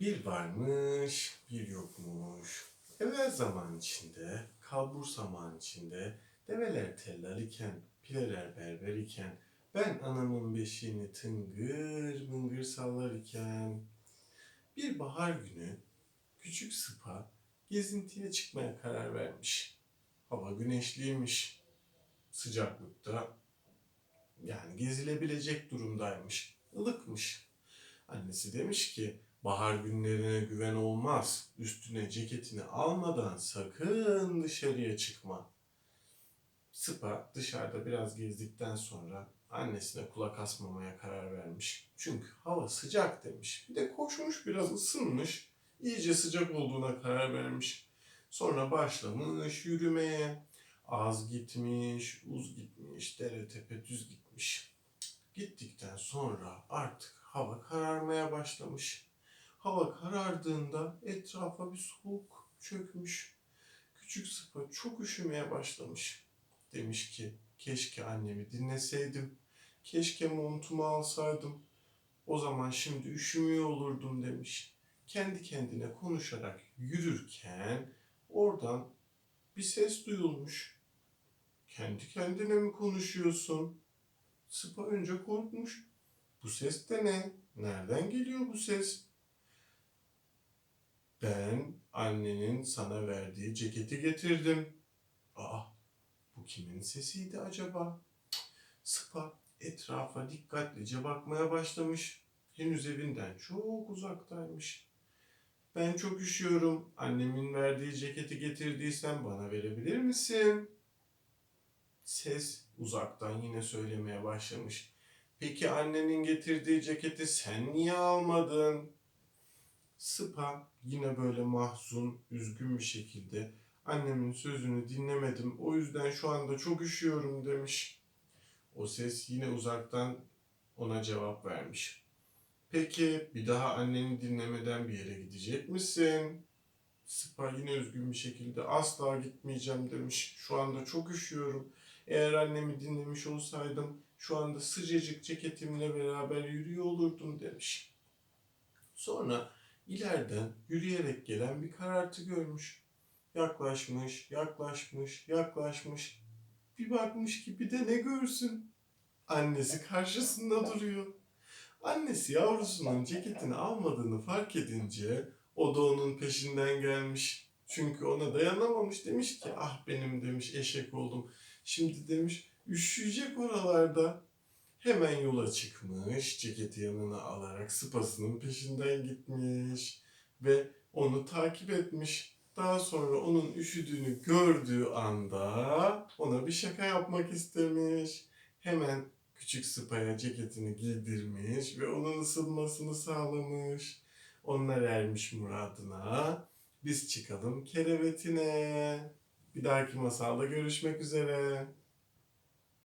Bir varmış, bir yokmuş. Evvel zaman içinde, kalbur zaman içinde, develer tellal iken, pireler berber iken, ben anamın beşiğini tıngır mıngır sallar iken, bir bahar günü küçük sıpa gezintiye çıkmaya karar vermiş. Hava güneşliymiş. Sıcaklıkta yani gezilebilecek durumdaymış. Ilıkmış. Annesi demiş ki bahar günlerine güven olmaz. Üstüne ceketini almadan sakın dışarıya çıkma. Sıpa dışarıda biraz gezdikten sonra annesine kulak asmamaya karar vermiş. Çünkü hava sıcak demiş. Bir de koşmuş biraz ısınmış. İyice sıcak olduğuna karar vermiş. Sonra başlamış yürümeye. Az gitmiş, uz gitmiş, dere tepe düz gitmiş. Gittikten sonra artık hava kararmaya başlamış. Hava karardığında etrafa bir soğuk çökmüş. Küçük sıpa çok üşümeye başlamış. Demiş ki keşke annemi dinleseydim. Keşke montumu alsaydım. O zaman şimdi üşümüyor olurdum demiş. Kendi kendine konuşarak yürürken oradan bir ses duyulmuş. Kendi kendine mi konuşuyorsun? Sıpa önce korkmuş. Bu ses de ne? Nereden geliyor bu ses? Ben annenin sana verdiği ceketi getirdim. Aa, bu kimin sesiydi acaba? Sıpa etrafa dikkatlice bakmaya başlamış. Henüz evinden çok uzaktaymış. Ben çok üşüyorum. Annemin verdiği ceketi getirdiysen bana verebilir misin? Ses uzaktan yine söylemeye başlamış. Peki annenin getirdiği ceketi sen niye almadın? Sıpa yine böyle mahzun, üzgün bir şekilde annemin sözünü dinlemedim. O yüzden şu anda çok üşüyorum demiş. O ses yine uzaktan ona cevap vermiş. Peki bir daha anneni dinlemeden bir yere gidecek misin? Sıpa yine üzgün bir şekilde asla gitmeyeceğim demiş. Şu anda çok üşüyorum. Eğer annemi dinlemiş olsaydım şu anda sıcacık ceketimle beraber yürüyor olurdum demiş. Sonra ileriden yürüyerek gelen bir karartı görmüş. Yaklaşmış, yaklaşmış, yaklaşmış. Bir bakmış ki bir de ne görsün? Annesi karşısında duruyor. Annesi yavrusunun ceketini almadığını fark edince o da onun peşinden gelmiş. Çünkü ona dayanamamış demiş ki ah benim demiş eşek oldum. Şimdi demiş üşüyecek oralarda. Hemen yola çıkmış, ceketi yanına alarak sıpasının peşinden gitmiş ve onu takip etmiş. Daha sonra onun üşüdüğünü gördüğü anda ona bir şaka yapmak istemiş. Hemen küçük sıpaya ceketini giydirmiş ve onun ısınmasını sağlamış. Onlar ermiş muradına. Biz çıkalım kerevetine. Bir dahaki masalda görüşmek üzere.